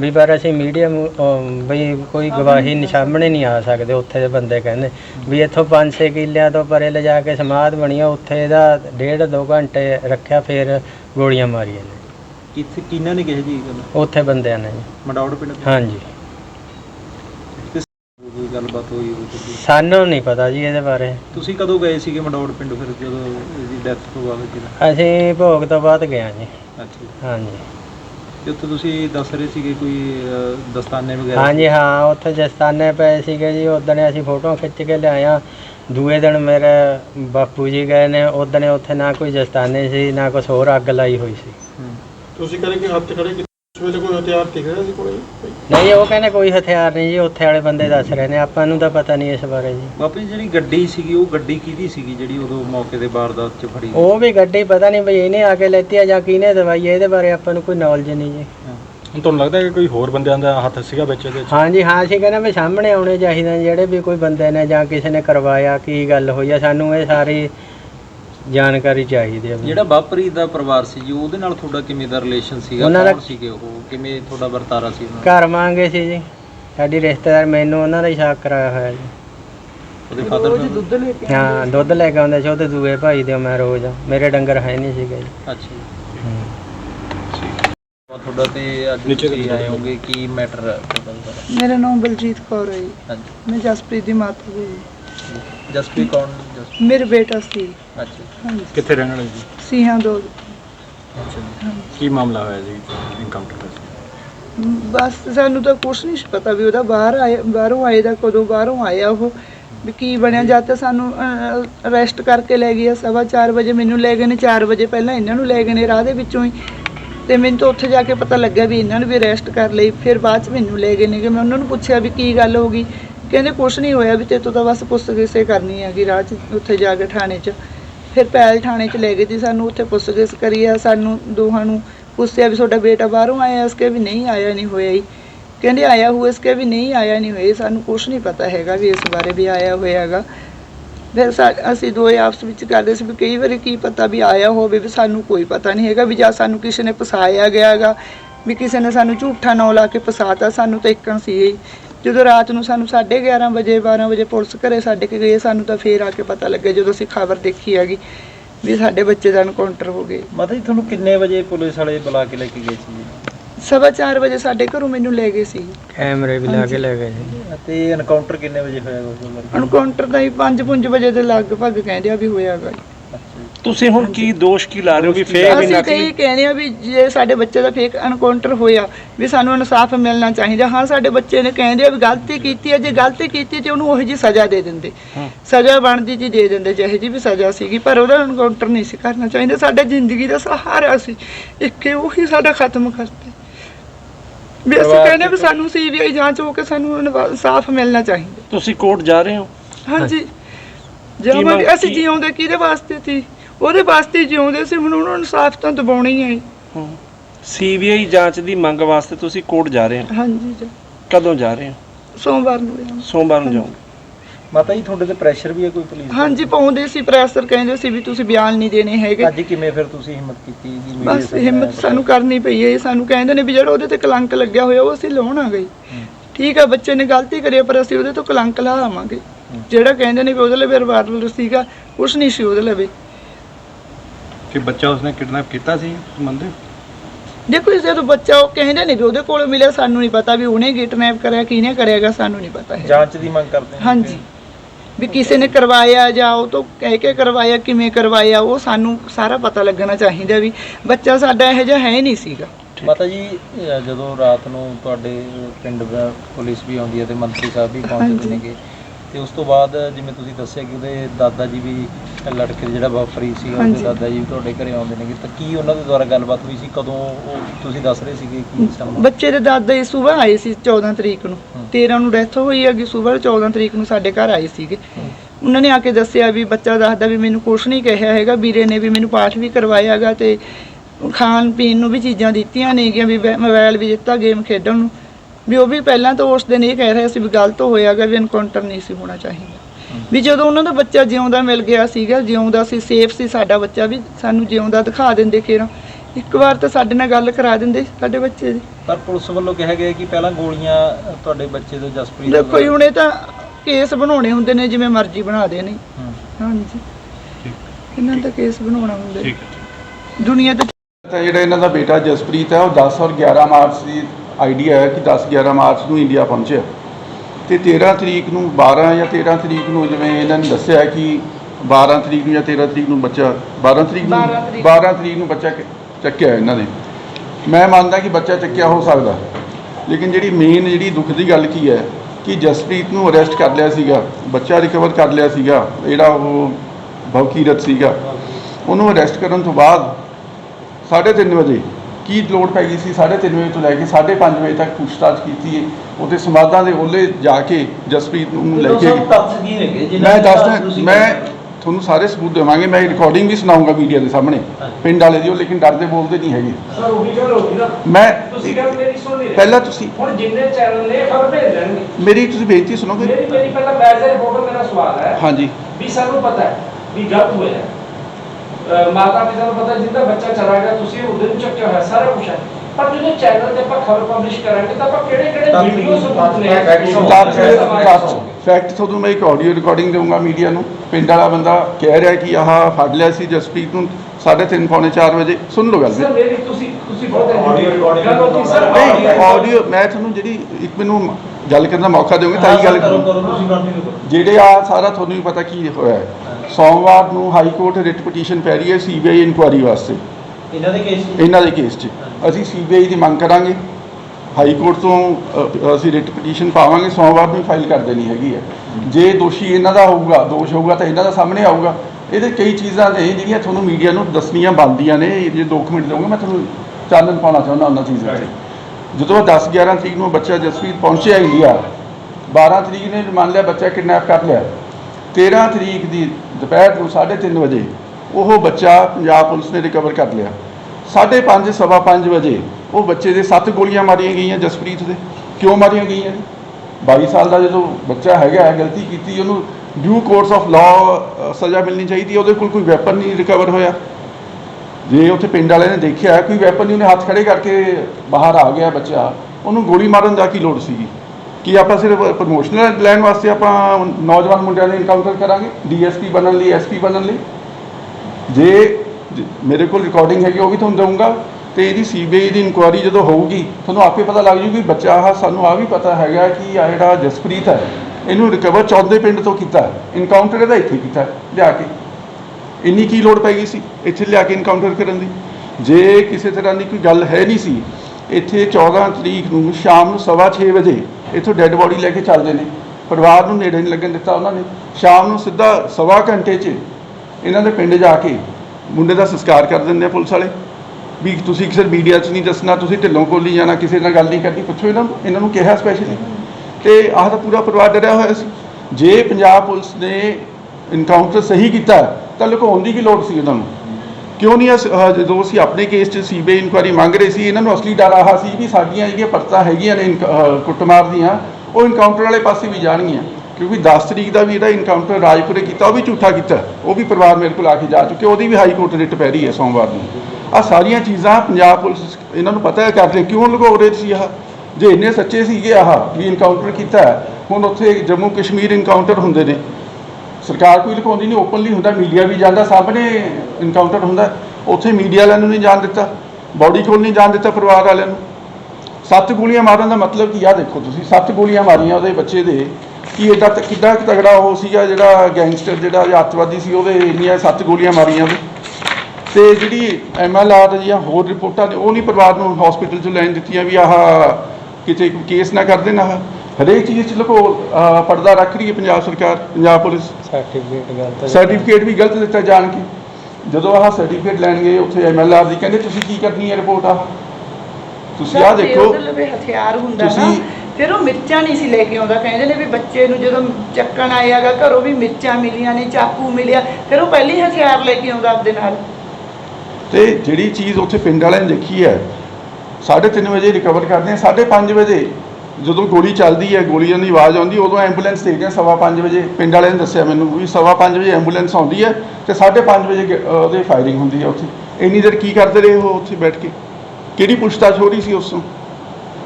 ਵੀ ਪਰ ਅਸੀਂ ਮੀਡੀਆ ਵੀ ਕੋਈ ਗਵਾਹੀ ਨੀ ਸਾਹਮਣੇ ਨਹੀਂ ਆ ਸਕਦੇ ਉੱਥੇ ਦੇ ਬੰਦੇ ਕਹਿੰਦੇ। ਵੀ ਇੱਥੋਂ 5-6 ਕਿੱਲਿਆਂ ਤੋਂ ਪਰੇ ਲਿਜਾ ਕੇ ਸਮਾਧ ਬਣੀ ਆ ਉੱਥੇ ਇਹਦਾ ਡੇਢ ਦੋ ਘੰਟੇ ਰੱਖਿਆ ਫਿਰ ਗੋਲੀਆਂ ਮਾਰੀਆਂ ਨੇ। ਕਿੱਥੇ ਕਿਹਨਾਂ ਨੇ ਕਿਹਾ ਜੀ ਗੱਲ? ਉੱਥੇ ਬੰਦਿਆਂ ਨੇ ਜੀ। ਮਡੌੜ ਪਿੰਡ ਹਾਂਜੀ। ਕੋਈ ਗੱਲਬਾਤ ਹੋਈ ਹੋਈ ਤੁਹਾਡੀ? ਸਾਨੂੰ ਨਹੀਂ ਪਤਾ ਜੀ ਇਹਦੇ ਬਾਰੇ। ਤੁਸੀਂ ਕਦੋਂ ਗਏ ਸੀਗੇ ਮਡੌੜ ਪਿੰਡ ਫਿਰ ਜਦੋਂ ਇਹਦੀ ਡੈਥ ਬਾਅਦ ਕਿਹਦਾ? ਅਸੀਂ ਭੋਗ ਤੋਂ ਬਾਅਦ ਗਏ ਹਾਂ ਜੀ। ਅੱਛਾ। ਜੀ। ਹਾਂਜੀ। ਤੇ ਉੱਥੇ ਤੁਸੀਂ ਦੱਸ ਰਹੇ ਸੀਗੇ ਕੋਈ ਦਸਤਾਨੇ ਵਗੈਰਾ? ਹਾਂਜੀ ਹਾਂ ਉੱਥੇ ਜਸਤਾਨੇ ਪਏ ਸੀਗੇ ਜੀ। ਉਦਣ ਅਸੀਂ ਫੋਟੋ ਖਿੱਚ ਕੇ ਲਿਆਇਆ ਦੂਏ ਦਿਨ ਮੇਰੇ ਬਾਪੂ ਜੀ ਗਏ ਨੇ। ਉਦਣ ਉੱਥੇ ਨਾ ਕੋਈ ਜਸਤਾਨੇ ਸੀ ਨਾ ਕੁਛ ਹੋਰ ਅੱਗ ਲਾਈ ਹੋਈ ਸੀ। ਹੂੰ। ਤੁਸੀਂ ਕਹਿੰਦੇ ਕਿ ਹੱਥ ਖੜੇ ਕੀਤੇ? ਵੇਲੇ ਕੋਈ ਹਥਿਆਰ ਦਿਖ ਰਿਹਾ ਸੀ ਕੋਲੇ? ਨਹੀਂ ਉਹ ਕਹਿੰਦੇ ਕੋਈ ਹਥਿਆਰ ਨਹੀਂ ਜੀ ਉੱਥੇ ਵਾਲੇ ਬੰਦੇ ਦੱਸ ਰਹੇ ਨੇ। ਆਪਾਂ ਨੂੰ ਤਾਂ ਪਤਾ ਨਹੀਂ ਇਸ ਬਾਰੇ ਜੀ। ਬਾਪੂ ਜੀ ਜਿਹੜੀ ਗੱਡੀ ਸੀਗੀ ਉਹ ਗੱਡੀ ਕਿਹਦੀ ਸੀਗੀ ਜਿਹੜੀ ਉਦੋਂ ਮੌਕੇ ਤੇ ਵਾਰਦਾਤ 'ਚ ਫੜੀ? ਉਹ ਵੀ ਗੱਡੀ ਪਤਾ ਨਹੀਂ ਬਈ ਇਹਨੇ ਆ ਕੇ ਲੈਤੀ ਆ ਜਾਂ ਕਿਹਨੇ ਦਵਾਈ ਹੈ, ਇਹਦੇ ਬਾਰੇ ਆਪਾਂ ਨੂੰ ਕੋਈ ਨੌਲੇਜ ਨਹੀਂ ਜੀ। ਹੁਣ ਤੁਹਾਨੂੰ ਲੱਗਦਾ ਕਿ ਕੋਈ ਹੋਰ ਬੰਦਿਆਂ ਦਾ ਹੱਥ ਸੀਗਾ ਵਿੱਚ ਇਹਦੇ 'ਚ? ਹਾਂਜੀ ਹਾਂ ਅਸੀਂ ਕਹਿੰਦੇ ਵੀ ਸਾਹਮਣੇ ਆਉਣੇ ਚਾਹੀਦੇ ਨੇ ਜਿਹੜੇ ਵੀ ਕੋਈ ਬੰਦੇ ਨੇ ਜਾਂ ਕਿਸੇ ਨੇ ਕਰਵਾਇਆ ਕੀ ਗੱਲ ਹੋਈ ਆ ਸਾਨੂੰ ਇਹ ਸਾਰੀ ਜਾਣਕਾਰੀ ਚਾਹੀਦੀ ਹੈ। ਜਿਹੜਾ ਬਾਪਰੀ ਦਾ ਪਰਿਵਾਰ ਸੀ ਜੀ ਉਹਦੇ ਨਾਲ ਤੁਹਾਡਾ ਕਿਵੇਂ ਦਾ ਰਿਲੇਸ਼ਨ ਸੀਗਾ? ਉਹਨਾਂ ਦਾ- ਕੌਣ ਸੀਗੇ ਉਹ? ਕਿਵੇਂ ਤੁਹਾਡਾ ਵਰਤਾਰਾ ਸੀ ਉਹਨਾਂ ਘਰ ਮੰਗੇ ਸੀ ਜੀ। ਸਾਡੀ ਰਿਸ਼ਤੇਦਾਰ ਮੈਨੂੰ ਉਹਨਾਂ ਦਾ ਹੀ ਸ਼ੱਕ ਕਰਾਇਆ ਹੋਇਆ ਜੀ। ਉਹਦੇ ਫਾਦਰ ਸਾਹਿਬ ਹਾਂ ਦੁੱਧ ਲੈ ਕੇ ਆਉਂਦੇ ਸੀ ਉਹਦੇ ਦੂਏ ਭਾਈ ਦੇ ਮੈਂ ਰੋਜ਼। ਮੇਰੇ ਡੰਗਰ ਹੈ ਨਹੀਂ ਸੀਗੇ ਜੀ। ਅੱਛਾ ਜੀ। ਤੁਹਾਡਾ ਤੇ ਅੱਜ ਤੁਸੀਂ ਆਏ ਹੋਗੇ ਕੀ ਮੈਟਰ ਤੁਹਾਡਾ? ਮੇਰਾ ਨਾਮ ਬਲਜੀਤ ਕੌਰ ਹੈ ਜੀ। ਹਾਂਜੀ। ਮੈਂ ਜਸਪ੍ਰੀਤ ਦੀ ਮਾਤਾ ਜੀ। ਜਸਪ੍ਰੀਤ ਕੌਣ? ਮੇਰੇ ਬੇਟਾ ਸੀ। ਅੱਛਾ। ਹਾਂਜੀ। ਕਿੱਥੇ ਰਹਿਣ ਵਾਲੇ ਜੀ? ਸੀਹਾਂ ਦੋ। ਅੱਛਾ। ਜੀ ਕੀ ਮਾਮਲਾ ਹੋਇਆ ਜੀ? ਇਨਕਾਊਂਟਰ ਦਾ ਬਸ ਸਾਨੂੰ ਤਾਂ ਕੁਛ ਨਹੀਂ ਸੀ ਪਤਾ ਵੀ ਉਹਦਾ ਬਾਹਰ ਆਏ ਬਾਹਰੋਂ ਆਏ ਦਾ ਕਦੋਂ ਬਾਹਰੋਂ ਆਇਆ ਉਹ ਵੀ ਕੀ ਬਣਿਆ। ਜਦ ਤਾਂ ਸਾਨੂੰ ਅਰੈਸਟ ਕਰਕੇ ਲੈ ਗਏ ਸਵਾ 4 ਵਜੇ ਮੈਨੂੰ ਲੈ ਗਏ ਨੇ। 4 ਵਜੇ ਪਹਿਲਾਂ ਇਹਨਾਂ ਨੂੰ ਲੈ ਗਏ ਨੇ ਰਾਹ ਦੇ ਵਿੱਚੋਂ ਹੀ। ਤੇ ਮੈਨੂੰ ਤਾਂ ਉੱਥੇ ਜਾ ਕੇ ਪਤਾ ਲੱਗਿਆ ਵੀ ਇਹਨਾਂ ਨੂੰ ਵੀ ਅਰੈਸਟ ਕਰ ਲਈ। ਫਿਰ ਬਾਅਦ ਚ ਮੈਨੂੰ ਲੈ ਗਏ ਨੇ ਕਿ ਮੈਂ ਉਹਨਾਂ ਨੂੰ ਪੁੱਛਿਆ ਵੀ ਕੀ ਗੱਲ ਹੋ ਗਈ। ਕਹਿੰਦੇ ਕੁਛ ਨਹੀਂ ਹੋਇਆ ਵੀ ਤੇ ਤੂੰ ਤਾਂ ਬਸ ਪੁੱਛਗਿੱਛ ਕਰਨੀ ਹੈਗੀ ਰਾਹ 'ਚ, ਉੱਥੇ ਜਾ ਕੇ ਥਾਣੇ 'ਚ। ਫਿਰ ਪੈਲ ਥਾਣੇ 'ਚ ਲੈ ਗਏ ਜੀ, ਸਾਨੂੰ ਉੱਥੇ ਪੁੱਛਗਿੱਛ ਕਰੀ ਆ, ਸਾਨੂੰ ਦੋਹਾਂ ਨੂੰ ਪੁੱਛਿਆ ਵੀ ਤੁਹਾਡਾ ਬੇਟਾ ਬਾਹਰੋਂ ਆਇਆ ਇਸਕੇ ਵੀ ਨਹੀਂ ਆਇਆ, ਨਹੀਂ ਹੋਇਆ ਹੀ ਕਹਿੰਦੇ ਆਇਆ ਹੋਇਆ ਇਸਕੇ ਵੀ ਨਹੀਂ ਆਇਆ, ਨਹੀਂ ਹੋਇਆ ਸਾਨੂੰ ਕੁਛ ਨਹੀਂ ਪਤਾ ਹੈਗਾ ਵੀ ਇਸ ਬਾਰੇ ਵੀ ਆਇਆ ਹੋਇਆ ਹੈਗਾ। ਫਿਰ ਸਾ- ਅਸੀਂ ਦੋਏ ਆਪਸ ਵਿੱਚ ਕਰਦੇ ਸੀ ਵੀ ਕਈ ਵਾਰੀ ਕੀ ਪਤਾ ਵੀ ਆਇਆ ਹੋਵੇ ਵੀ ਸਾਨੂੰ ਕੋਈ ਪਤਾ ਨਹੀਂ ਹੈਗਾ ਵੀ ਜਾਂ ਸਾਨੂੰ ਕਿਸੇ ਨੇ ਫਸਾਇਆ ਗਿਆ ਹੈਗਾ, ਵੀ ਕਿਸੇ ਨੇ ਸਾਨੂੰ ਝੂਠਾ ਨਾਂ ਲਾ ਕੇ ਫਸਾਤਾ, ਸਾਨੂੰ ਤਾਂ ਇੱਕਣ ਸੀ ਜਦੋਂ ਰਾਤ ਨੂੰ ਸਾਨੂੰ 11:30 ਵਜੇ 12 ਵਜੇ ਪੁਲਿਸ ਘਰੇ ਛੱਡ ਕੇ ਗਏ ਸਾਨੂੰ ਤਾਂ ਫੇਰ ਆ ਕੇ ਪਤਾ ਲੱਗਿਆ ਜਦੋਂ ਅਸੀਂ ਖਬਰ ਦੇਖੀ ਹੈਗੀ ਵੀ ਸਾਡੇ ਬੱਚੇ ਦਾ ਐਨਕਾਊਂਟਰ ਹੋ ਗਏ ਮਾਤਾ ਜੀ ਤੁਹਾਨੂੰ ਕਿੰਨੇ ਵਜੇ ਪੁਲਿਸ ਵਾਲੇ ਬੁਲਾ ਕੇ ਲੈ ਕੇ ਗਏ ਸੀ? ਜੀ ਸਵਾ ਚਾਰ ਵਜੇ ਸਾਡੇ ਘਰੋਂ ਮੈਨੂੰ ਲੈ ਗਏ ਸੀ। ਕੈਮਰੇ ਵੀ ਲਾ ਕੇ ਲੈ ਗਏ ਜੀ ਤੇ ਐਨਕਾਊਂਟਰ ਕਿੰਨੇ ਵਜੇ ਹੋਇਆ ਉਸ ਬਾਰੇ ਐਨਕਾਊਂਟਰ ਦਾ ਹੀ 5-5 ਵਜੇ ਦੇ ਲਗਭਗ ਕਹਿੰਦੇ ਆ ਵੀ ਹੋਇਆਗਾ ਤੁਸੀਂ ਹੁਣ ਕੀ ਦੋਸ਼ ਕੀ ਲਾ ਰਹੇ ਹੋ ਵੀ ਫੇਕ ਵੀ ਅਸੀਂ ਨਕਲੀ ਕਈ ਕਹਿੰਦੇ ਆ ਵੀ ਜੇ ਸਾਡੇ ਬੱਚੇ ਦਾ ਫੇਕ ਐਨਕਾਊਂਟਰ ਹੋਇਆ ਵੀ ਸਾਨੂੰ ਇਨਸਾਫ ਮਿਲਣਾ ਚਾਹੀਦਾ। ਹਾਂ ਸਾਡੇ ਬੱਚੇ ਨੇ ਕਹਿੰਦੇ ਆ ਵੀ ਗਲਤੀ ਕੀਤੀ ਹੈ। ਜੇ ਗਲਤੀ ਕੀਤੀ ਤੇ ਉਹਨੂੰ ਉਹੋ ਜੀ ਸਜ਼ਾ ਦੇ ਦਿੰਦੇ। ਸਜ਼ਾ ਬਣਦੀ ਜੀ ਦੇ ਦਿੰਦੇ ਜਿਹੇ ਜੀ ਵੀ ਸਜ਼ਾ ਸੀਗੀ ਪਰ ਉਹਦਾ ਐਨਕਾਊਂਟਰ ਨਹੀਂ ਸੀ ਕਰਨਾ ਚਾਹੀਦਾ। ਸਾਡੇ ਜ਼ਿੰਦਗੀ ਦਾ ਸਹਾਰਾ ਸੀ। ਇੱਕੇ ਉਹੀ ਸਾਡਾ ਖਤਮ ਕਰਤੇ। ਵੀ ਅਸੀਂ ਕਹਿੰਦੇ ਵੀ ਸਾਨੂੰ ਸੀਬੀਆਈ ਜਾਂਚ ਹੋ ਕੇ ਸਾਨੂੰ ਇਨਸਾਫ ਮਿਲਣਾ ਚਾਹੀਦਾ। ਤੁਸੀਂ ਕੋਰਟ ਜਾ ਰਹੇ ਹੋ? ਹਾਂਜੀ। ਮੰਗ- ਜਿਵੇਂ ਅਸੀਂ ਕੀ- ਜਿਉਂਦੇ ਕਿਹਦੇ ਵਾਸਤੇ ਸੀ? ਉਹਦੇ ਵਾਸਤੇ ਜਿਉਂਦੇ ਸੀ ਹੁਣ ਉਹਨੂੰ ਇਨਸਾਫ ਤਾਂ ਦਿਵਾਉਣਾ ਹੀ ਹੈ। ਸੀਬੀਆਈ ਜਾਂਚ ਦੀ ਮੰਗ ਵਾਸਤੇ ਤੁਸੀਂ ਕੋਰਟ ਜਾ ਰਹੇ ਹੋ? ਹਾਂਜੀ ਜੀ। ਕਦੋਂ ਜਾ ਰਹੇ ਹੋ? ਸੋਮਵਾਰ ਨੂੰ ਜਾਣਾ। ਸੋਮਵਾਰ ਨੂੰ ਜਾਓਗੇ। ਮਾਤਾ ਜੀ ਤੁਹਾਡੇ ਤੇ ਪ੍ਰੈਸ਼ਰ ਵੀ ਹੈ ਕੋਈ ਪੁਲਿਸ ਦਾ? ਹਾਂਜੀ ਪਾਉਂਦੇ ਸੀ ਪ੍ਰੈਸਰ ਕਹਿੰਦੇ ਸੀ ਵੀ ਤੁਸੀਂ ਬਿਆਨ ਨਹੀਂ ਦੇਣੇ ਹੈਗੇ। ਅੱਜ ਕਿਵੇਂ ਫਿਰ ਤੁਸੀਂ ਹਿੰਮਤ ਕੀਤੀ ਜੀ? ਮੇਰੇ ਬਸ ਸਾਹਮਣੇ ਹਿੰਮਤ ਸਾਨੂੰ ਕਰਨੀ ਪਈ ਹੈ ਸਾਨੂੰ ਕਹਿੰਦੇ ਨੇ ਵੀ ਜਿਹੜਾ ਉਹਦੇ ਤੇ ਕਲੰਕ ਲੱਗਿਆ ਹੋਇਆ ਉਹ ਅਸੀਂ ਲਾਉਣਾ ਗਈ ਠੀਕ ਆ ਬੱਚੇ ਨੇ ਗਲਤੀ ਕਰੀ ਆ, ਪਰ ਅਸੀਂ ਉਹਦੇ ਤੋਂ ਕਲੰਕ ਲਾਵਾਂਗੇ ਜਿਹੜਾ ਕਹਿੰਦੇ ਨੇ ਵੀ ਉਹਦੇ ਲਈ ਰਿਵਾਲਵਰ ਸੀਗਾ ਕੁਛ ਨਹੀਂ ਸੀ ਉਹਦੇ ਲਈ ਕਿ ਬੱਚਾ ਉਸਨੇ ਕਿਡਨੈਪ ਕੀਤਾ ਸੀ ਮੰਦੇ ਦੇਖੋ ਇਸ ਜਦੋਂ ਬੱਚਾ ਉਹ ਕਹਿੰਦੇ ਨੇ ਵੀ ਉਹਦੇ ਕੋਲ ਮਿਲਿਆ ਸਾਨੂੰ ਨਹੀਂ ਪਤਾ ਵੀ ਉਹਨੇ ਕਿਡਨੈਪ ਕਰਿਆ ਕਿਹਨੇ ਕਰਿਆਗਾ ਸਾਨੂੰ ਨਹੀਂ ਪਤਾ ਹੈ ਜਾਂਚ ਦੀ ਮੰਗ ਕਰਦੇ ਹਾਂ ਹਾਂਜੀ। ਵੀ ਕਿਸੇ ਨੇ ਕਰਵਾਇਆ ਜਾਂ ਉਹ ਤੋਂ ਕਹਿ ਕੇ ਕਰਵਾਇਆ ਕਿਵੇਂ ਕਰਵਾਇਆ ਉਹ ਸਾਨੂੰ ਸਾਰਾ ਪਤਾ ਲੱਗਣਾ ਚਾਹੀਦਾ ਵੀ ਬੱਚਾ ਸਾਡਾ ਇਹੋ ਜਿਹਾ ਹੈ ਹੀ ਨਹੀਂ ਸੀਗਾ। ਮਾਤਾ ਜੀ ਅਹ ਜਦੋਂ ਰਾਤ ਨੂੰ ਤੁਹਾਡੇ ਪਿੰਡ ਦਾ ਪੁਲਿਸ ਵੀ ਆਉਂਦੀ ਹੈ ਤੇ ਮੰਤਰੀ ਸਾਹਿਬ ਵੀ ਪਹੁੰਚਦੇ। ਨੇਗੇ ਤੇ ਉਸ ਤੋਂ ਬਾਅਦ ਜਿਵੇਂ ਤੁਸੀਂ ਦੱਸਿਆ ਕਿ ਉਹਦੇ ਦਾਦਾ ਜੀ ਵੀ ਲੜਕੇ ਦਾ ਜਿਹੜਾ ਵਾਪਰੀ ਸੀ ਉਹਦੇ ਹਾਂਜੀ। ਦਾਦਾ ਜੀ ਵੀ ਤੁਹਾਡੇ ਘਰੇ ਆਉਂਦੇ ਨੇਗੇ। ਤਾਂ ਕੀ ਉਹਨਾਂ ਦੇ ਦੁਆਰਾ ਗੱਲਬਾਤ ਹੋਈ ਸੀ? ਕਦੋਂ ਉਹ ਤੁਸੀਂ ਦੱਸ ਰਹੇ ਸੀਗੇ ਕੀ ਬੱਚੇ ਦੇ ਦਾਦਾ ਜੀ ਸਵੇਰ ਆਏ ਸੀ 14 ਤਰੀਕ ਨੂੰ। 13 ਨੂੰ ਡੈਥ ਹੋਈ ਹੈਗੀ ਸਵੇਰ 14 ਤਰੀਕ ਨੂੰ ਸਾਡੇ ਘਰ ਆਏ ਸੀਗੇ। ਉਹਨਾਂ ਨੇ ਆ ਕੇ ਦੱਸਿਆ ਵੀ ਬੱਚਾ ਦੱਸਦਾ ਵੀ ਮੈਨੂੰ ਕੁਛ ਨਹੀਂ ਕਿਹਾ ਹੈਗਾ। ਵੀਰੇ ਨੇ ਵੀ ਮੈਨੂੰ ਪਾਠ ਵੀ ਕਰਵਾਇਆਗਾ ਤੇ ਖਾਣ ਪੀਣ ਨੂੰ ਵੀ ਚੀਜ਼ਾਂ ਦਿੱਤੀਆਂ ਨੇਗੀਆਂ ਵੀ ਵੈ- ਮੋਬਾਈਲ ਵੀ ਦਿੱਤਾ ਗੇਮ ਖੇਡਣ ਨੂੰ। ਵੀ ਉਹ ਵੀ ਪਹਿਲਾਂ ਤਾਂ ਉਸ ਦਿਨ ਇਹ ਕਹਿ ਰਿਹਾ ਸੀ ਵੀ ਗਲਤ ਹੋਇਆਗਾ ਵੀ ਐਨਕਾਊਂਟਰ ਨਹੀਂ ਸੀ ਹੋਣਾ ਚਾਹੀਦਾ। ਵੀ ਜਦੋਂ ਉਹਨਾਂ ਦਾ ਬੱਚਾ ਜਿਉਂਦਾ ਮਿਲ ਗਿਆ ਸੀਗਾ ਜਿਉਂਦਾ ਸੀ ਸੇਫ ਸੀ ਸਾਡਾ ਬੱਚਾ ਵੀ ਸਾਨੂੰ ਜਿਉਂਦਾ ਦਿਖਾ ਦਿੰਦੇ ਕਿਰਾਂ ਇੱਕ ਵਾਰ ਤਾਂ ਸਾਡੇ ਨਾਲ ਗੱਲ ਕਰਾ ਦਿੰਦੇ ਸਾਡੇ ਬੱਚੇ ਦੀ। ਪਰ ਪੁਲਿਸ ਵੱਲੋਂ ਕਿਹਾ ਗਿਆ ਕਿ ਪਹਿਲਾਂ ਗੋਲੀਆਂ ਤੁਹਾਡੇ ਬੱਚੇ ਦੇ ਜਸਪ੍ਰੀਤ ਦੇ ਦੇਖੋ ਜੀ ਹੁਣ ਇਹ ਤਾਂ ਕੇਸ ਬਣਾਉਣੇ ਹੁੰਦੇ ਨੇ ਜਿਵੇਂ ਮਰਜ਼ੀ ਬਣਾ ਦੇ ਨੇ। ਹੂੰ। ਹਾਂਜੀ। ਇਹਨਾਂ ਦਾ ਕੇਸ ਬਣਾਉਣਾ ਹੁੰਦਾ। ਜੀ। ਦੁਨੀਆ ਤੇ ਤਾਂ ਜਿਹੜਾ ਇਹਨਾਂ ਦਾ ਬੇਟਾ ਜਸਪ੍ਰੀਤ ਹੈ ਉਹ 10 ਔਰ 11 ਮਾਰਚ ਦੀ ਆਈਡੀਆ ਹੈ ਕਿ 10 11 ਮਾਰਚ ਨੂੰ ਇੰਡੀਆ ਪਹੁੰਚਿਆ। ਤੇ 13 ਤਰੀਕ ਨੂੰ 12 ਜਾਂ 13 ਤਰੀਕ ਨੂੰ ਜਿਵੇਂ ਇਹਨਾਂ ਨੇ ਦੱਸਿਆ ਕਿ 12 ਤਰੀਕ ਨੂੰ ਜਾਂ 13 ਤਰੀਕ ਨੂੰ ਬੱਚਾ 12 ਤਰੀਕ ਨੂੰ 12 ਤਰੀਕ। 12 ਤਰੀਕ ਨੂੰ ਬੱਚਾ ਚੱਕਿਆ ਇਹਨਾਂ ਨੇ। ਮੈਂ ਮੰਨਦਾ ਕਿ ਬੱਚਾ ਚੱਕਿਆ ਹੋ ਸਕਦਾ। ਲੇਕਿਨ ਜਿਹੜੀ ਮੇਨ ਜਿਹੜੀ ਦੁੱਖ ਦੀ ਗੱਲ ਕੀ ਹੈ ਕਿ ਜਸਪ੍ਰੀਤ ਨੂੰ ਅਰੈਸਟ ਕਰ ਲਿਆ ਸੀਗਾ ਬੱਚਾ ਰਿਕਵਰ ਕਰ ਲਿਆ ਸੀਗਾ ਜਿਹੜਾ ਉਹ ਭਵਕੀਰਤ ਸੀਗਾ। ਉਹਨੂੰ ਅਰੈਸਟ ਕਰਨ ਤੋਂ ਬਾਅਦ 3:30 ਵਜੇ ਕੀ ਲੋਡ ਪੈ ਗਈ ਸੀ? 3:30 ਵਜੇ ਤੋਂ ਲੈ ਕੇ 5:30 ਵਜੇ ਤੱਕ ਪੁੱਛਤਾਛ ਕੀਤੀ ਹੈ। ਉਹਦੇ ਸਮਾਧਾਂ ਦੇ ਉਹਲੇ ਜਾ ਕੇ ਜਸਪ੍ਰੀਤ ਨੂੰ ਲੈ ਕੇ ਮੈਂ ਦੱਸਦਾ ਮੈਂ ਤੁਹਾਨੂੰ ਸਾਰੇ ਸਬੂਤ ਦੇਵਾਂਗੇ। ਮੈਂ ਰਿਕਾਰਡਿੰਗ ਵੀ ਸੁਣਾਉਂਗਾ ਮੀਡੀਆ ਦੇ ਸਾਹਮਣੇ। ਪਿੰਡ ਵਾਲੇ ਦੀ ਉਹ ਲੇਕਿਨ ਡਰਦੇ ਬੋਲਦੇ ਨਹੀਂ ਹੈਗੇ। ਸਰ ਉਹੀ ਗੱਲ ਹੋ ਗਈ ਨਾ। ਮੈਂ ਤੁਸੀਂ ਗੱਲ ਮੇਰੀ ਸੁਣ ਨਹੀਂ ਰਹੇ। ਪਹਿਲਾਂ ਤੁਸੀਂ ਹੁਣ ਜਿੰਨੇ ਚੈਨਲ ਨੇ ਖਬਰ ਭੇਜ ਦੇਣਗੇ। ਮੇਰੀ ਤੁਸੀਂ ਬੇਨਤੀ ਸੁਣੋਗੇ? ਮੇਰੀ ਮੇਰੀ ਪਹਿਲਾਂ ਮੈਚ ਦਾ ਰਿਪੋਰਟਰ ਮੇਰਾ ਸਵਾਲ ਹੈ ਹਾਂਜੀ। ਵੀ ਸਾਨੂੰ ਪਤਾ ਹੈ ਵੀ ਗਲਤ ਹੋਇਆ ਮਾਤਾ ਪਿਤਾ ਨੂੰ ਪਤਾ ਜਿੰਦਾ ਬੱਚਾ ਚਲਾ ਗਿਆ ਤੁਸੀਂ ਉਹਦੇ ਨੂੰ ਚੱਕਿਆ ਹੋਇਆ ਸਾਰਾ ਕੁਝ ਹੈ। ਪਰ ਜਦੋਂ ਚੈਨਲ ਤੇ ਆਪਾਂ ਖਬਰ ਪਬਲਿਸ਼ ਕਰਾਂਗੇ ਤਾਂ ਆਪਾਂ ਕਿਹੜੇ ਕਿਹੜੇ ਵੀਡੀਓ ਸਬੂਤ ਨੇ? ਫੈਕਟ ਤੁਹਾਨੂੰ ਮੈਂ ਇੱਕ ਆਡੀਓ ਰਿਕਾਰਡਿੰਗ ਦੇਵਾਂਗਾ ਮੀਡੀਆ ਨੂੰ। ਪਿੰਡ ਵਾਲਾ ਬੰਦਾ ਕਹਿ ਰਿਹਾ ਕਿ ਆਹ ਫੜ ਲਿਆ ਸੀ ਜਸਪ੍ਰੀਤ ਨੂੰ 3:30 ਪੌਣੇ 4 ਵਜੇ। ਸੁਣ ਲਓ ਗੱਲ। ਸਰ ਮੇਰੀ ਤੁਸੀਂ ਤੁਸੀਂ ਬਹੁਤ ਆਡੀਓ ਰਿਕਾਰਡਿੰਗ ਸਰ ਨਹੀਂ ਆਡੀਓ ਮੈਂ ਤੁਹਾਨੂੰ ਜਿਹੜੀ ਇੱਕ ਮੈਨੂੰ ਗੱਲ ਕਰਨ ਦਾ ਮੌਕਾ ਦਿਓਗੇ ਤਾਂ ਹੀ ਗੱਲ ਕਰੋ ਜਿਹੜੇ ਆ ਸਾਰਾ ਤੁਹਾਨੂੰ ਵੀ ਪਤਾ ਕੀ ਹੋਇਆ ਹੈ। ਸੋਮਵਾਰ ਨੂੰ ਹਾਈ ਕੋਰਟ ਰਿਟ ਪਟੀਸ਼ਨ ਪੈ ਰਹੀ ਹੈ ਸੀਬੀਆਈ ਇਨਕੁਆਇਰੀ ਵਾਸਤੇ। ਇਹਨਾਂ ਦੇ ਕੇਸ ਇਹਨਾਂ ਦੇ ਕੇਸ 'ਚ। ਅਸੀਂ ਸੀਬੀਆਈ ਦੀ ਮੰਗ ਕਰਾਂਗੇ। ਹਾਈ ਕੋਰਟ ਤੋਂ ਅਸੀਂ ਰਿਟ ਪਟੀਸ਼ਨ ਪਾਵਾਂਗੇ। ਸੋਮਵਾਰ ਨੂੰ ਫਾਈਲ ਕਰ ਦੇਣੀ ਹੈਗੀ ਹੈ। ਜੇ ਦੋਸ਼ੀ ਇਹਨਾਂ ਦਾ ਹੋਊਗਾ ਦੋਸ਼ ਹੋਊਗਾ ਤਾਂ ਇਹਨਾਂ ਦਾ ਸਾਹਮਣੇ ਆਊਗਾ। ਇਹਦੇ ਕਈ ਚੀਜ਼ਾਂ ਨੇ ਜਿਹੜੀਆਂ ਤੁਹਾਨੂੰ ਮੀਡੀਆ ਨੂੰ ਦੱਸਣੀਆਂ ਬਣਦੀਆਂ ਨੇ। ਜੇ 2 ਮਿੰਟ ਦਊਂਗਾ ਮੈਂ ਤੁਹਾਨੂੰ ਚਾਨਣ ਪਾਉਣਾ ਚਾਹੁੰਦਾ ਉਹਨਾਂ ਚੀਜ਼ਾਂ 'ਤੇ ਜਦੋਂ 10 11 ਤਰੀਕ ਨੂੰ ਬੱਚਾ ਜਸਪ੍ਰੀਤ ਪਹੁੰਚਿਆ ਇੰਡੀਆ 12 ਤਰੀਕ ਨੇ ਮੰਨ ਲਿਆ ਬੱਚਾ ਕਿਡਨੈਪ ਕਰ ਲਿਆ। 13 ਤਰੀਕ ਦੀ ਦੁਪਹਿਰ ਨੂੰ 3:30 ਵਜੇ ਉਹ ਬੱਚਾ ਪੰਜਾਬ ਪੁਲਿਸ ਨੇ ਰਿਕਵਰ ਕਰ ਲਿਆ। 5:30 ਸਵਾ ਪੰਜ ਵਜੇ ਉਹ ਬੱਚੇ ਦੇ ਸੱਤ ਗੋਲੀਆਂ ਮਾਰੀਆਂ ਗਈਆਂ ਜਸਪ੍ਰੀਤ ਦੇ। ਕਿਉਂ ਮਾਰੀਆਂ ਗਈਆਂ ਜੀ? 22 ਸਾਲ ਦਾ ਜਦੋਂ ਬੱਚਾ ਹੈਗਾ, ਗਲਤੀ ਕੀਤੀ, ਉਹਨੂੰ ਡਿਊ ਕੋਰਸ ਆਫ ਲਾਅ ਸਜ਼ਾ ਮਿਲਣੀ ਚਾਹੀਦੀ ਉਹਦੇ ਕੋਲ ਕੋਈ ਵੈਪਨ ਨਹੀਂ ਰਿਕਵਰ ਹੋਇਆ। ਜੇ ਉੱਥੇ ਪਿੰਡ ਵਾਲਿਆਂ ਨੇ ਦੇਖਿਆ, ਕੋਈ ਵੈਪਨ ਨਹੀਂ, ਉਹਨੇ ਹੱਥ ਖੜੇ ਕਰਕੇ ਬਾਹਰ ਆ ਗਿਆ ਬੱਚਾ। ਉਹਨੂੰ ਗੋਲੀ ਮਾਰਨ ਦਾ ਕੀ ਲੋੜ ਸੀਗੀ? ਕੀ ਆਪਾਂ ਸਿਰਫ ਪ੍ਰਮੋਸ਼ਨਲ ਲੈਣ ਵਾਸਤੇ ਆਪਾਂ ਨੌਜਵਾਨ ਮੁੰਡਿਆਂ ਨੂੰ ਇਨਕਾਊਂਟਰ ਕਰਾਂਗੇ ਡੀਐਸਪੀ ਬਣਨ ਲਈ ਐਸਪੀ ਬਣਨ ਲਈ। ਜੇ ਜ- ਮੇਰੇ ਕੋਲ ਰਿਕਾਰਡਿੰਗ ਹੈਗੀ ਉਹ ਵੀ ਤੁਹਾਨੂੰ ਦਊਂਗਾ। ਤੇ ਇਹਦੀ ਸੀਬੀਆਈ ਦੀ ਇਨਕੁਆਇਰੀ ਜਦੋਂ ਹੋਊਗੀ ਤੁਹਾਨੂੰ ਆਪੇ ਪਤਾ ਲੱਗ ਜੂ ਵੀ ਬੱਚਾ ਆਹ ਸਾਨੂੰ ਆ ਵੀ ਪਤਾ ਹੈਗਾ ਕਿ ਆ ਜਿਹੜਾ ਜਸਪ੍ਰੀਤ ਹੈ ਇਹਨੂੰ ਰਿਕਵਰ ਚੌਂਦੇ ਪਿੰਡ ਤੋਂ ਕੀਤਾ ਇਨਕਾਊਂਟਰ ਇਹਦਾ ਇੱਥੇ ਕੀਤਾ ਹੈ, ਲਿਆ ਕੇ। ਇੰਨੀ ਕੀ ਲੋੜ ਪੈ ਗਈ ਸੀ ਇੱਥੇ ਲਿਆ ਕੇ ਇਨਕਾਊਂਟਰ ਕਰਨ ਦੀ? ਜੇ ਕਿਸੇ ਤਰ੍ਹਾਂ ਦੀ ਕੋਈ ਗੱਲ ਹੈ ਨਹੀਂ ਸੀ ਇੱਥੇ 14 ਤਰੀਕ ਨੂੰ ਸ਼ਾਮ ਨੂੰ 6:30 ਵਜੇ ਇੱਥੋਂ ਡੈੱਡ ਬੋਡੀ ਲੈ ਕੇ ਚੱਲਦੇ ਨੇ। ਪਰਿਵਾਰ ਨੂੰ ਨੇੜੇ ਨਹੀਂ ਲੱਗਣ ਦਿੱਤਾ ਉਹਨਾਂ ਨੇ। ਸ਼ਾਮ ਨੂੰ ਸਿੱਧਾ ਸਵਾ ਘੰਟੇ 'ਚ ਇਹਨਾਂ ਦੇ ਪਿੰਡ ਜਾ ਕੇ ਮੁੰਡੇ ਦਾ ਸੰਸਕਾਰ ਕਰ ਦਿੰਦੇ ਆ ਪੁਲਿਸ ਵਾਲੇ। ਵੀ ਤੁਸੀਂ ਕਿਸੇ ਮੀਡੀਆ 'ਚ ਨਹੀਂ ਦੱਸਣਾ, ਤੁਸੀਂ ਢਿੱਲੋਂ ਕੋਲੀ ਜਾਣਾ, ਕਿਸੇ ਨਾਲ ਗੱਲ ਨਹੀਂ ਕਰਨੀ। ਪੁੱਛੋ ਇਹਨਾਂ ਨੂੰ ਇਹਨਾਂ ਨੂੰ ਕਿਹਾ ਸਪੈਸ਼ਲੀ ਤੇ ਆਹ ਤਾਂ ਪੂਰਾ ਪਰਿਵਾਰ ਡਰਿਆ ਹੋਇਆ ਸੀ। ਜੇ ਪੰਜਾਬ ਪੁਲਿਸ ਨੇ ਇਨਕਾਊਂਟਰ ਸਹੀ ਕੀਤਾ, ਤਾਂ ਲੁਕਾਉਣ ਦੀ ਕੀ ਲੋੜ ਸੀ ਉਹਨਾਂ ਨੂੰ? ਕਿਉਂ ਨਹੀਂ ਅਸ- ਅਹ ਜਦੋਂ ਅਸੀਂ ਆਪਣੇ ਕੇਸ 'ਚ ਸੀਬੀਆਈ ਇਨਕੁਆਇਰੀ ਮੰਗ ਰਹੇ ਸੀ ਇਹਨਾਂ ਨੂੰ ਅਸਲੀ ਡਰ ਆਹ ਸੀ ਵੀ ਸਾਡੀਆਂ ਜਿਹੜੀਆਂ ਪਰਤਾਂ ਹੈਗੀਆਂ ਨੇ ਇਨਕ- ਅਹ ਕੁੱਟਮਾਰ ਦੀਆਂ ਉਹ ਇਨਕਾਊਂਟਰ ਵਾਲੇ ਪਾਸੇ ਵੀ ਜਾਣਗੀਆਂ। ਕਿਉਂਕਿ 10 ਤਰੀਕ ਦਾ ਵੀ ਜਿਹੜਾ ਇਨਕਾਊਂਟਰ ਰਾਜਪੁਰੇ ਕੀਤਾ ਉਹ ਵੀ ਝੂਠਾ ਕੀਤਾ ਉਹ ਵੀ ਪਰਿਵਾਰ ਮੇਰੇ ਕੋਲ ਆ ਕੇ ਜਾ ਚੁੱਕੇ ਉਹਦੀ ਵੀ ਹਾਈ ਕੋਰਟ ਰਿਟ ਪੈ ਰਹੀ ਹੈ ਸੋਮਵਾਰ ਨੂੰ। ਆ ਸਾਰੀਆਂ ਚੀਜ਼ਾਂ ਪੰਜਾਬ ਪੁਲਿਸ ਇਹਨਾਂ ਨੂੰ ਪਤਾ ਹੈ ਕਰਦੇ ਕਿਉਂ ਲੁਕੋ ਰਹੇ ਸੀ ਆਹ? ਜੇ ਇੰਨੇ ਸੱਚੇ ਸੀਗੇ ਆਹ ਵੀ ਇਨਕਾਊਂਟਰ ਕੀਤਾ ਹੈ, ਹੁਣ ਉੱਥੇ ਜੰਮੂ ਕਸ਼ਮੀਰ ਇਨਕਾਊਂਟਰ ਹੁੰਦੇ ਨੇ। ਸਰਕਾਰ ਕੋਈ ਲੁਕਾਉਂਦੀ ਨਹੀਂ ਓਪਨਲੀ ਹੁੰਦਾ ਮੀਡੀਆ ਵੀ ਜਾਂਦਾ ਸਾਹਮਣੇ ਇਨਕਾਊਂਟਰ ਹੁੰਦਾ। ਉੱਥੇ ਮੀਡੀਆ ਵਾਲਿਆਂ ਨੂੰ ਨਹੀਂ ਜਾਣ ਦਿੱਤਾ ਬਾਡੀ ਕੋਲ ਨਹੀਂ ਜਾਣ ਦਿੱਤਾ ਪਰਿਵਾਰ ਵਾਲਿਆਂ ਨੂੰ। ਸੱਤ ਗੋਲੀਆਂ ਮਾਰਨ ਦਾ ਮਤਲਬ ਕੀ ਆ? ਦੇਖੋ ਤੁਸੀਂ, ਸੱਤ ਗੋਲੀਆਂ ਮਾਰੀਆਂ ਉਹਦੇ ਬੱਚੇ ਦੇ, ਕੀ ਏਡਾ ਤ- ਕਿੱਡਾ ਕੁ ਤਗੜਾ ਉਹ ਸੀਗਾ, ਜਿਹੜਾ ਗੈਂਗਸਟਰ ਜਿਹੜਾ ਜਾਂ ਅੱਤਵਾਦੀ ਸੀ, ਉਹਦੇ ਇੰਨੀਆਂ ਸੱਤ ਗੋਲੀਆਂ ਮਾਰੀਆਂ ਉਹਦੇ ਤੇ ਜਿਹੜੀ ਐਮਐਲਆਰ ਜਾਂ ਹੋਰ ਰਿਪੋਰਟਾਂ ਨੇ, ਉਹ ਨਹੀਂ ਪਰਿਵਾਰ ਨੂੰ ਹਸਪੀਟਲ 'ਚ ਲੈਣ ਦਿੱਤੀਆਂ ਵੀ ਆਹ ਕਿਤੇ ਕੇਸ ਨਾ ਕਰ ਦੇਣ ਹਰੇਕ ਚੀਜ਼ 'ਚ ਲਕੋ ਪਰਦਾ ਰੱਖ ਰਹੀ ਹੈ ਪੰਜਾਬ ਸਰਕਾਰ ਪੰਜਾਬ ਪੁਲਿਸ। ਸਰਟੀਫਿਕੇਟ ਗਲਤ ਸਰਟੀਫਿਕੇਟ ਵੀ ਗਲਤ ਦਿੱਤਾ ਜਾਣ ਕੇ? ਜਦੋਂ ਆਹ ਸਰਟੀਫਿਕੇਟ ਲੈਣ ਗਏ ਉੱਥੇ ਐਮਐਲਆਰ ਦੀ ਕਹਿੰਦੇ ਤੁਸੀਂ ਕੀ ਕਰਨੀ ਹੈ ਰਿਪੋਰਟ ਆ? ਤੁਸੀਂ ਆਹ ਦੇਖੋ ਉਹਦੇ ਲਵੇ ਹਥਿਆਰ ਹੁੰਦਾ ਨਾ ਤੁਸੀਂ- ਫਿਰ ਉਹ ਮਿਰਚਾਂ ਨਹੀਂ ਸੀ ਲੈ ਕੇ ਆਉਂਦਾ। ਕਹਿੰਦੇ ਨੇ ਵੀ ਬੱਚੇ ਨੂੰ ਜਦੋਂ ਚੱਕਣ ਆਇਆਗਾ ਘਰੋਂ ਵੀ ਮਿਰਚਾਂ ਮਿਲੀਆਂ ਨੇ ਚਾਕੂ ਮਿਲਿਆ ਫਿਰ ਉਹ ਪਹਿਲੀ ਹਥਿਆਰ ਲੈ ਕੇ ਆਉਂਦਾ ਆਪਦੇ ਨਾਲ। ਤੇ ਜਿਹੜੀ ਚੀਜ਼ ਉੱਥੇ ਪਿੰਡ ਵਾਲਿਆਂ ਨੇ ਦੇਖੀ ਹੈ 3:30 ਵਜੇ ਰਿਕਵਰ ਕਰਦੇ ਆ 5:30 ਵਜੇ। ਜਦੋਂ ਗੋਲੀ ਚੱਲਦੀ ਹੈ ਗੋਲੀਆਂ ਦੀ ਆਵਾਜ਼ ਆਉਂਦੀ ਉਦੋਂ ਐਂਬੂਲੈਂਸ ਦੇਖਦੇ ਆ ਸਵਾ ਪੰਜ ਵਜੇ। ਪਿੰਡ ਵਾਲਿਆਂ ਨੇ ਦੱਸਿਆ ਮੈਨੂੰ ਵੀ ਸਵਾ ਪੰਜ ਵਜੇ ਐਂਬੂਲੈਂਸ ਆਉਂਦੀ ਹੈ ਤੇ 5:30 ਵਜੇ ਗ- ਉਹਦੇ ਫਾਇਰਿੰਗ ਹੁੰਦੀ ਹੈ ਉੱਥੇ। ਇੰਨੀ ਦੇਰ ਕੀ ਕਰਦੇ ਰਹੇ ਉਹ ਉੱਥੇ ਬੈਠ ਕੇ? ਕਿਹੜੀ ਪੁੱਛਤਾਛ ਹੋ ਰਹੀ ਸੀ ਉਸ ਤੋਂ?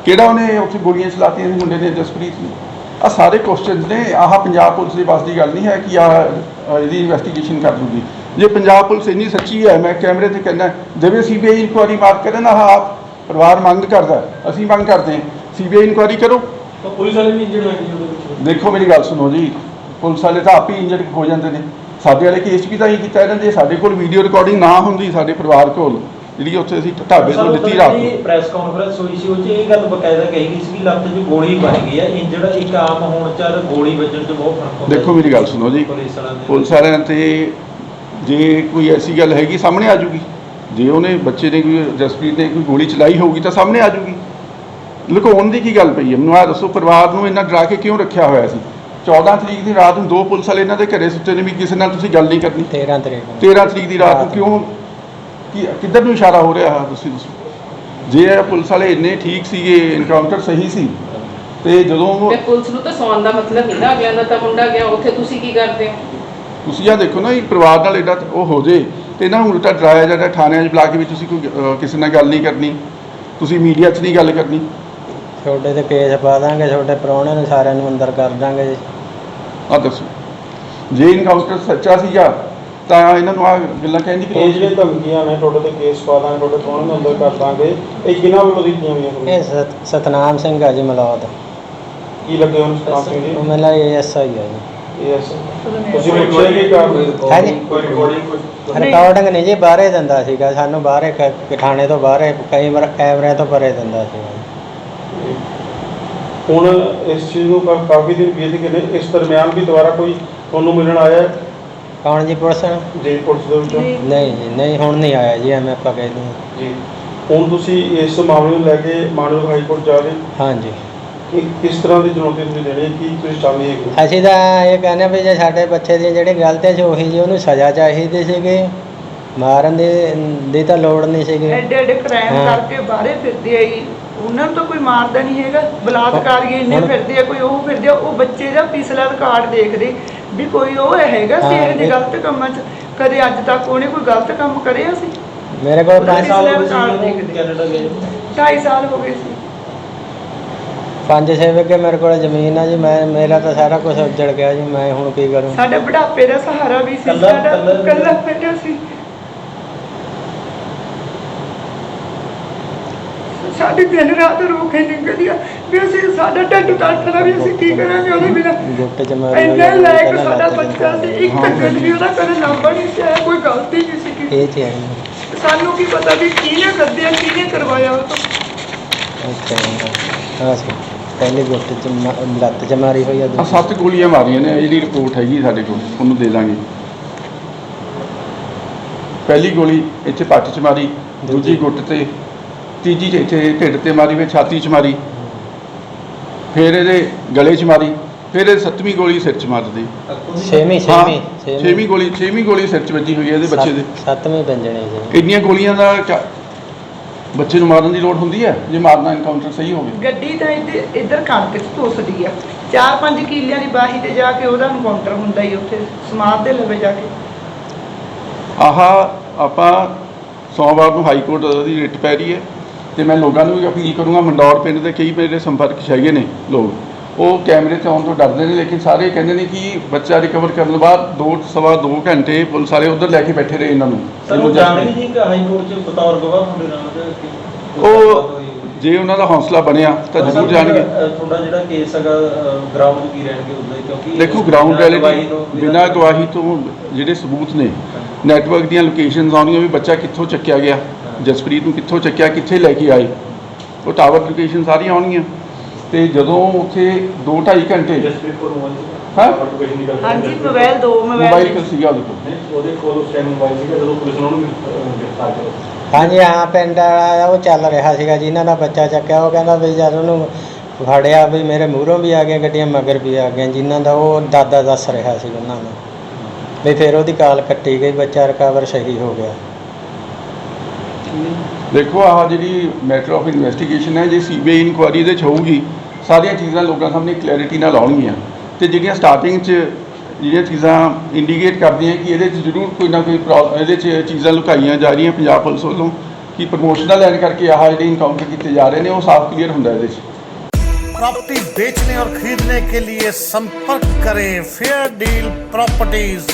ਕਿਹੜਾ ਉਹਨੇ ਉੱਥੇ ਗੋਲੀਆਂ ਚਲਾਤੀਆਂ ਸੀ ਮੁੰਡੇ ਨੇ ਜਸਪ੍ਰੀਤ ਨੇ? ਆ ਸਾਰੇ ਕੁਐਸਚਨਸ ਨੇ। ਆਹ ਪੰਜਾਬ ਪੁਲਿਸ ਦੇ ਪਾਸ ਦੀ ਗੱਲ ਨਹੀਂ ਹੈ ਕਿ ਆ ਇਹਦੀ ਇਨਵੈਸਟੀਗੇਸ਼ਨ ਕਰ ਦੂਗੀ। ਜੇ ਪੰਜਾਬ ਪੁਲਿਸ ਇੰਨੀ ਸੱਚੀ ਹੈ ਮੈਂ ਕੈਮਰੇ ਤੇ ਕਹਿੰਦਾ ਜਿਵੇਂ ਸੀਬੀਆਈ ਇਨਕੁਆਰੀ ਮਾਰ ਕਰਨ ਆਹ ਆਪ ਪਰਿਵਾਰ ਮੰਗ ਕਰਦਾ ਹੈ, ਅਸੀਂ ਮੰਗ ਕਰਦੇ ਹਾਂ। ਸੀਬੀਆਈ ਇਨਕੁਆਰੀ ਕਰੋ। ਤਾਂ ਪੁਲਿਸ ਵਾਲੇ ਵੀ ਇੰਜਰਡ ਹੋਏ ਉਹਦੇ ਵਿੱਚ ਦੇਖੋ ਮੇਰੀ ਗੱਲ ਸੁਣੋ ਜੀ ਪੁਲਿਸ ਵਾਲੇ ਤਾਂ ਆਪ ਹੀ ਇੰਜਰਡ ਹੋ ਜਾਂਦੇ ਨੇ। ਸਾਡੇ ਵਾਲੇ ਕੇਸ ਵੀ ਤਾਂ ਹੀ ਕੀਤਾ ਇਹਨਾਂ ਦੇ ਸਾਡੇ ਕੋਲ ਵੀਡੀਓ ਰਿਕਾਰਡਿੰਗ ਨਾ ਹੁੰਦੀ ਸਾਡੇ ਪਰਿਵਾਰ ਕੋਲ ਜਿਹੜੀ ਉੱਥੇ ਅਸੀਂ ਢਾਬੇ ਤੋਂ ਲਿੱਤੀ ਰਾਤ ਨੂੰ। ਪ੍ਰੈਸ ਕਾਨਫਰੰਸ ਹੋਈ ਸੀ ਉਹ 'ਚ ਇਹ ਗੱਲ ਬਕਾਇਦਾ ਕਹੀ ਗਈ ਸੀ ਕਿ ਲੱਤ 'ਚ ਗੋਲੀ ਬਣ ਗਈ ਹੈ ਇੰਜਰਡ ਇੱਕ ਆਮ ਹੋਣ ਚਾਰ ਗੋਲੀ ਵੱਜਣ 'ਚ ਬਹੁਤ ਫ਼ਰਕ ਹੁੰਦਾ ਦੇਖੋ ਮੇਰੀ ਗੱਲ ਸੁਣੋ ਜੀ ਪੁਲਿਸ ਵਾਲਿਆਂ ਦੇ। ਪੁਲਿਸ ਵਾਲਿਆਂ ਤੇ ਜੇ ਕੋਈ ਐਸੀ ਗੱਲ ਹੈਗੀ ਸਾਹਮਣੇ ਆ ਜੂਗੀ। ਜੇ ਉਹਨੇ ਬੱਚੇ ਨੇ ਕੋਈ ਜਸਪ੍ਰੀਤ ਨੇ ਕੋਈ ਗੋਲੀ ਚਲਾਈ ਹੋਊਗੀ ਤਾਂ ਸਾਹਮਣੇ ਆ ਜੂਗੀ। ਲੁਕਾਉਣ ਦੀ ਕੀ ਗੱਲ ਪਈ ਹੈ? ਮੈਨੂੰ ਆ ਦੱਸੋ ਪਰਿਵਾਰ ਨੂੰ ਇੰਨਾ ਡਰਾ ਕੇ ਕਿਉਂ ਰੱਖਿਆ ਹੋਇਆ ਸੀ? 14 ਤਰੀਕ ਦੀ ਰਾਤ ਨੂੰ ਦੋ ਪੁਲਿਸ ਵਾਲੇ ਇਹਨਾਂ ਦੇ ਘਰੇ ਸੁੱਤੇ ਨੇ ਵੀ ਕਿਸੇ ਨਾਲ ਤੁਸੀਂ ਗੱਲ ਨਹੀਂ ਕਰਨੀ। 13 ਤਰੀਕ ਨੂੰ। 13 ਤਰੀਕ ਦੀ ਰਾਤ ਨੂੰ ਕਿਉਂ ਕੀ ਕਿੱਧਰ ਨੂੰ ਇਸ਼ਾਰਾ ਹੋ ਰਿਹਾ ਹੈ? ਤੁਸੀਂ ਦੱਸੋ। ਜੇ ਇਹ ਪੁਲਿਸ ਵਾਲੇ ਇੰਨੇ ਠੀਕ ਸੀਗੇ ਇਨਕਾਊਂਟਰ ਸਹੀ ਸੀ ਤੇ ਜਦੋਂ ਤੇ ਪੁਲਿਸ ਨੂੰ ਤਾਂ ਸੌਣ ਦਾ ਮਤਲਬ ਨਹੀਂ ਨਾ। ਅਗਲਿਆਂ ਦਾ ਤਾਂ ਮੁੰਡਾ ਗਿਆ ਉੱਥੇ ਤੁਸੀਂ ਕੀ ਕਰਦੇ ਹੋ? ਤੁਸੀਂ ਆ ਦੇਖੋ ਨਾ ਇਹ ਪਰਿਵਾਰ ਨਾਲ ਐਡਾ ਉਹ ਹੋ ਜੇ ਤੇ ਇਹਨਾਂ ਨੂੰ ਉਲਟਾ ਡਰਾਇਆ ਜਾਂਦਾ ਥਾਣਿਆਂ 'ਚ ਬੁਲਾ ਕੇ ਵੀ ਤੁਸੀਂ ਕੋਈ ਅਹ, ਕਿਸੇ ਨਾਲ ਗੱਲ ਨਹੀਂ ਕਰਨੀ। ਤੁਸੀਂ ਮੀਡੀਆ 'ਚ ਨਹੀਂ ਗੱਲ ਕਰਨੀ। ਤੁਹਾਡੇ ਤੇ ਕੇਸ ਪਾ ਦਾਂਗੇ ਤੁਹਾਡੇ ਪ੍ਰਾਹੁਣਿਆਂ ਨੂੰ ਸਾਰਿਆਂ ਨੂੰ ਅੰਦਰ ਕਰ ਦਾਂਗੇ ਜੀ। ਆ ਦੱਸੋ। ਜੇ ਇਨਕਾਊਂਟਰ ਸੱਚਾ ਸੀਗਾ ਤਾਂ ਇਹਨਾਂ ਨੂੰ ਆ ਗੱਲਾਂ ਕਹਿਣ ਦੀ ਕੀ ਇਹ ਸੀ? ਜਿਹੜੇ ਧਮਕੀਆਂ ਨੇ ਤੁਹਾਡੇ ਤੇ ਕੇਸ ਪਾ ਦਾਂਗੇ ਤੁਹਾਡੇ ਕੋਲ ਨੂੰ ਅੰਦਰ ਕਰ ਦਾਂਗੇ ਇਹ ਕਿਹਨਾਂ ਵੱਲੋਂ ਦਿੱਤੀਆਂ ਹੋਈਆਂ ਇਹ ਤੁਹਾਨੂੰ ਸਤ- ਸਤਨਾਮ ਸਿੰਘ ਆ ਜੀ ਮਲੌਦ। ਕੀ ਲੱਗੇ ਉਹਨੂੰ ਸਤਾਮ ਸਿੰਘ ਜੀ? ਉਹ ਮੇਲਾ ਐਸਆਈ ਆ ਜੀ। ਇਹ ਐਸ ਤੁਸੀਂ ਪੁੱਛਿਆ ਕੀ ਕਾਰਨ ਹੈ ਜੀ ਕੋਈ ਰਿਕਾਰਡਿੰਗ ਕੁਝ ਰਿਕਾਰਡਿੰਗ ਨਹੀਂ। ਜੀ ਬਾਹਰੇ ਦਿੰਦਾ ਸੀਗਾ। ਸਾਨੂੰ ਬਾਹਰੇ ਕ- ਥਾਣੇ ਤੋਂ ਬਾਹਰੇ ਕਈ ਵਾਰ ਕੈਮਰੇ ਤੋਂ ਪਰੇ ਦਿੰਦਾ ਸੀਗਾ। ਹੁਣ ਇਸ ਚੀਜ਼ ਨੂੰ ਕਾ- ਕਾਫੀ ਦਿਨ ਬੀਤ ਗਏ ਨੇ। ਇਸ ਦਰਮਿਆਨ ਵੀ ਦੁਬਾਰਾ ਕੋਈ ਤੁਹਾਨੂੰ ਮਿਲਣ ਆਇਆ ਹੈ? ਕੌਣ ਜੀ ਪੁਲਿਸ ਜੀ ਪੁਲਿਸ ਦੇ ਵਿੱਚੋਂ। ਜੀ। ਨਹੀਂ ਜੀ ਨਹੀਂ ਹੁਣ ਨਹੀਂ ਆਇਆ ਜੀ ਐਵੇਂ ਆਪਾਂ ਕਹਿ ਦਈਏ। ਜੀ। ਹੁਣ ਤੁਸੀਂ ਇਸ ਮਾਮਲੇ ਨੂੰ ਲੈ ਕੇ ਮਾਨਯੋਗ ਹਾਈ ਕੋਰਟ ਜਾ ਰਹੇ ਹੋ। ਹਾਂਜੀ। ਕਿ ਕਿਸ ਤਰ੍ਹਾਂ ਦੀ ਚੁਣੌਤੀ ਤੁਸੀਂ ਦੇਣੀ ਹੈ? ਕੀ ਤੁਸੀਂ ਚਾਹੁੰਦੇ ਹੋ? ਅਸੀਂ ਤਾਂ ਇਹ ਕਹਿੰਦੇ ਵੀ ਜੇ ਸਾਡੇ ਬੱਚੇ ਦੀਆਂ ਜਿਹੜੀ ਗਲਤੀਆਂ ਸੀ ਉਹੀ ਜੀ ਉਹਨੂੰ ਸਜ਼ਾ ਚਾਹੀਦੀ ਸੀਗੀ। ਮਾਰਨ ਦੀ ਦੀ ਤਾਂ ਲੋੜ ਨਹੀਂ ਸੀਗੀ। ਐਡੇ ਐਡੇ ਕ੍ਰਾਈਮ ਹਾਂ। ਕਰਕੇ ਬਾਹਰੇ ਫਿਰਦੇ ਆ ਜੀ। ਉਹਨਾਂ ਨੂੰ ਤਾਂ ਕੋਈ ਮਾਰਦਾ ਨਹੀਂ ਹੈਗਾ। ਬਲਾਤਕਾਰੀ ਇੰਨੇ ਫਿਰਦੇ ਆ ਕੋਈ ਉਹ ਫਿਰਦੇ ਆ ਉਹ ਬੱਚੇ ਦਾ ਪਿਛਲਾ ਰਿਕਾਰਡ ਦੇਖਦੇ ਵੀ ਕੋਈ ਉਹ ਹੈਗਾ ਸੀ ਇਹ ਜਿਹੇ ਗਲਤ ਕੰਮਾਂ 'ਚ। ਕਦੇ ਅੱਜ ਤੱਕ ਉਹਨੇ ਕੋਈ ਗਲਤ ਕੰਮ ਕਰਿਆ ਸੀ? ਮੇਰੇ ਕੋਲ ਪੰਜ ਸਾਲ ਹੋ ਗਏ ਸੀ ਸਾਲ ਦੇਖਦੇ। ਕੈਨੇਡਾ ਗਏ 2.5 ਸਾਲ ਹੋ ਗਏ ਸੀ। ਪੰਜ ਛੇ ਵਿਗੇ ਮੇਰੇ ਕੋਲ ਜ਼ਮੀਨ ਆ ਜੀ ਮੈਂ ਮੇਰਾ ਤਾਂ ਸਾਰਾ ਕੁਝ ਉੱਜੜ ਗਿਆ ਜੀ ਮੈਂ ਹੁਣ ਕੀ ਕਰੂੰ? ਸਾਡੇ ਬੁਢਾਪੇ ਦਾ ਸਹਾਰਾ ਵੀ ਸੀ ਸਾਡਾ ਕੱਲਾ- ਬੇਟਾ ਸੀ। ਸਾਡੀ ਦਿਨ ਰਾਤ ਰੋ ਕੇ ਨਿਕਲਦੀ ਆ ਵੀ ਅਸੀਂ ਸਾਡਾ ਢੱਡ ਤੜਫਦਾ ਵੀ ਅਸੀਂ ਕੀ ਕਰਾਂਗੇ ਉਹਦੇ ਬਿਨਾਂ? ਗੁੱਟ ਚ ਮਾਰੀ ਇੰਨਾ ਆ, ਲਾਇਕ ਸਾਡਾ ਲੱਤ ਚ ਬੱਚਾ ਸੀ ਇੱਕ। ਦਿਨ ਵੀ ਉਹਦਾ ਕਦੇ ਲਾਂਭਾ ਨਹੀਂ ਸੀ ਆਇਆ ਕੋਈ ਗਲਤੀ ਨਹੀਂ ਸੀ ਕੀਤੀ। ਇਹ ਜੀ। ਸਾਨੂੰ ਕੀ ਪਤਾ ਵੀ ਕਿਹਨੇ ਕਰਦਿਆ ਕਿਹਨੇ ਕਰਵਾਇਆ ਉਹ ਤੋਂ? ਅੱਛਾ ਹਾਂ ਸੀ ਪਹਿਲੇ ਗੁੱਟ ਚ ਲੱਤ ਚ ਮਾਰੀ ਹੋਈ ਆ ਆ ਸੱਤ ਗੋਲੀਆਂ ਮਾਰੀਆਂ ਨੇ ਜਿਹੜੀ ਰਿਪੋਰਟ ਹੈਗੀ ਸਾਡੇ ਕੋਲ ਉਹਨੂੰ ਦੇ ਦਾਂਗੇ। ਪਹਿਲੀ ਗੋਲੀ ਇੱਥੇ ਪੱਟ 'ਚ ਮਾਰੀ ਦੂਜੀ। ਗੁੱਟ ਤੇ ਤੀਜੀ 'ਚ ਇੱਥੇ ਢਿੱਡ ਤੇ ਮਾਰੀ ਫਿਰ ਛਾਤੀ 'ਚ ਮਾਰੀ ਫਿਰ ਇਹਦੇ ਗਲੇ 'ਚ ਮਾਰੀ ਫਿਰ ਇਹ ਸੱਤਵੀਂ ਗੋਲੀ ਸਿਰ 'ਚ ਮਾਰ ਦਿੱਤੀ। ਛੇਵੀਂ ਹਾਂ ਛੇਵੀਂ ਛੇਵੀਂ। ਗੋਲੀ ਛੇਵੀਂ ਗੋਲੀ ਸਿਰ 'ਚ ਵੱਜੀ ਹੋਈ ਹੈ ਇਹਦੇ ਬੱਚੇ ਦੇ। ਸੱਤ- ਸੱਤਵੀਂ ਪੰਜਣੀ ਜੀ ਇੰਨੀਆਂ ਗੋਲੀਆਂ ਦਾ ਬੱਚੇ ਨੂੰ ਮਾਰਨ ਦੀ ਲੋੜ ਹੁੰਦੀ ਹੈ? ਜੇ ਮਾਰਨਾ ਐਨਕਾਊਂਟਰ ਸਹੀ ਹੋਵੇ। ਗੱਡੀ ਤਾਂ ਇੱਧਰ ਇੱਧਰ ਕਣਕ 'ਚ ਧੁੱਸਦੀ ਆ। ਚਾਰ ਪੰਜ ਕਿੱਲਿਆਂ ਦੀ ਬਾਹੀ ਤੇ ਜਾ ਕੇ ਉਹਦਾ ਐਨਕਾਊਂਟਰ ਹੁੰਦਾ ਹੀ ਉੱਥੇ ਸਮਾਧ ਦੇ ਲਵੇ ਜਾ ਕੇ। ਆਹ ਆਪਾਂ ਸੋਮਵਾਰ ਨੂੰ ਹਾਈ ਕੋਰਟ ਦੀ ਰਿਟ ਪੈ ਰਹੀ ਹੈ। ਤੇ ਮੈਂ ਲੋਕਾਂ ਨੂੰ ਵੀ ਅਪੀਲ ਕਰੂੰਗਾ ਮੰਡੌਰ ਪਿੰਡ ਦੇ ਕਈ ਮੇਰੇ ਸੰਪਰਕ ਹੈਗੇ ਨੇ ਲੋਕ ਉਹ ਕੈਮਰੇ ਤੇ ਆਉਣ ਤੋਂ ਡਰਦੇ ਨੇ ਲੇਕਿਨ ਸਾਰੇ ਕਹਿੰਦੇ ਨੇ ਕਿ ਬੱਚਾ ਰਿਕਵਰ ਕਰਨ ਤੋਂ ਬਾਅਦ ਦੋ ਸਵਾ ਦੋ ਘੰਟੇ ਪੁਲਿਸ ਵਾਲੇ ਉਧਰ ਲੈ ਕੇ ਬੈਠੇ ਰਹੇ ਇਹਨਾਂ ਨੂੰ। ਉਹ ਜੀ ਕਿ ਹਾਈ ਕੋਰਟ ਚ ਬਤੌਰ ਗਵਾਹ ਤੁਹਾਡੇ ਨਾਲ ਜਾਂ ਕੀ- ਉਹ ਜੇ ਉਹਨਾਂ ਦਾ ਹੌਸਲਾ ਬਣਿਆ ਤਾਂ ਜ਼ਰੂਰ ਜਾਣਗੇ। ਤੁਹਾਡਾ ਜਿਹੜਾ ਕੇਸ ਹੈਗਾ ਗਰਾਊਂਡ ਕੀ ਰਹਿਣਗੇ ਉਹਦੇ ਕਿਉਂਕਿ ਦੇਖੋ ਗਰਾਊਂਡ ਰਿਐਲਿਟੀ ਬਿਨਾਂ ਗਵਾਹੀ ਤੋਂ ਜਿਹੜੇ ਸਬੂਤ ਨੇ ਨੈਟਵਰਕ ਦੀਆਂ ਲੋਕੇਸ਼ਨਸ ਆਉਣੀਆਂ ਵੀ ਬੱਚਾ ਕਿੱਥੋਂ ਚੱਕਿਆ ਗਿਆ। ਜਸਪ੍ਰੀਤ ਨੂੰ ਕਿੱਥੋਂ ਚੱਕਿਆ ਕਿੱਥੇ ਲੈ ਕੇ ਆਏ? ਉਹ ਟਾਵਰ ਲੋਕੇਸ਼ਨ ਸਾਰੀਆਂ ਆਉਣਗੀਆਂ। ਤੇ ਜਦੋਂ ਉੱਥੇ 2 2.5 ਘੰਟੇ ਹਾਂ? ਹਾਂਜੀ ਮੋਬਾਈਲ ਦੋ ਮੋਬਾਈਲ ਕੋਲ ਸੀਗਾ ਉਹਦੇ ਕੋਲ? ਹਾਂਜੀ ਹਾਂ ਪਿੰਡ ਵਾਲਾ ਉਹ ਚੱਲ ਰਿਹਾ ਸੀਗਾ ਜਿਨ੍ਹਾਂ ਦਾ ਬੱਚਾ ਚੱਕਿਆ ਉਹ ਕਹਿੰਦਾ ਵੀ ਜਦ ਉਹਨੂੰ ਫੜਿਆ ਵੀ ਮੇਰੇ ਮੂਹਰੋਂ ਵੀ ਆ ਗਈਆਂ ਗੱਡੀਆਂ ਮਗਰ ਵੀ ਆ ਗਈਆਂ ਜਿਨ੍ਹਾਂ ਦਾ ਉਹ ਦਾਦਾ ਦੱਸ ਰਿਹਾ ਸੀ ਉਹਨਾਂ ਨੂੰ। ਵੀ ਫਿਰ ਉਹਦੀ ਕਾਲ ਕੱਟੀ ਗਈ ਬੱਚਾ ਰਿਕਵਰ ਸਹੀ ਹੋ ਗਿਆ। ਦੇਖੋ ਆਹ ਜਿਹੜੀ ਮੈਟਰ ਆਫ ਇਨਵੈਸਟੀਗੇਸ਼ਨ ਹੈ ਜੇ ਸੀਬੀਆਈ ਇਨਕੁਆਇਰੀ ਇਹਦੇ ਚ ਹੋਊਗੀ ਸਾਰੀਆਂ ਚੀਜ਼ਾਂ ਲੋਕਾਂ ਸਾਹਮਣੇ ਕਲੈਰਿਟੀ ਨਾਲ ਆਉਣਗੀਆਂ ਤੇ ਜਿਹੜੀਆਂ ਸਟਾਰਟਿੰਗ 'ਚ ਜਿਹੜੀਆਂ ਚੀਜ਼ਾਂ ਇੰਡੀਕੇਟ ਕਰਦੀਆਂ ਕਿ ਇਹਦੇ 'ਚ ਜ਼ਰੂਰ ਕੋਈ ਨਾ ਕੋਈ ਪ੍ਰੋ- ਇਹਦੇ 'ਚ ਚੀਜ਼ਾਂ ਲੁਕਾਈਆਂ ਜਾ ਰਹੀਆਂ ਪੰਜਾਬ ਪੁਲਿਸ ਵੱਲੋਂ ਕਿ ਪ੍ਰਮੋਸ਼ਨਲ ਐਡ ਕਰਕੇ ਆਹ ਜਿਹੜੇ ਇਨਕਾਊਂਟਰ ਕੀਤੇ ਜਾ ਰਹੇ ਨੇ ਉਹ ਸਾਫ਼ ਕਲੀਅਰ ਹੁੰਦਾ ਇਹਦੇ 'ਚ प्रॉपर्टी बेचने और खरीदने के लिए संपर्क करें फेयर डील प्रॉपर्टीज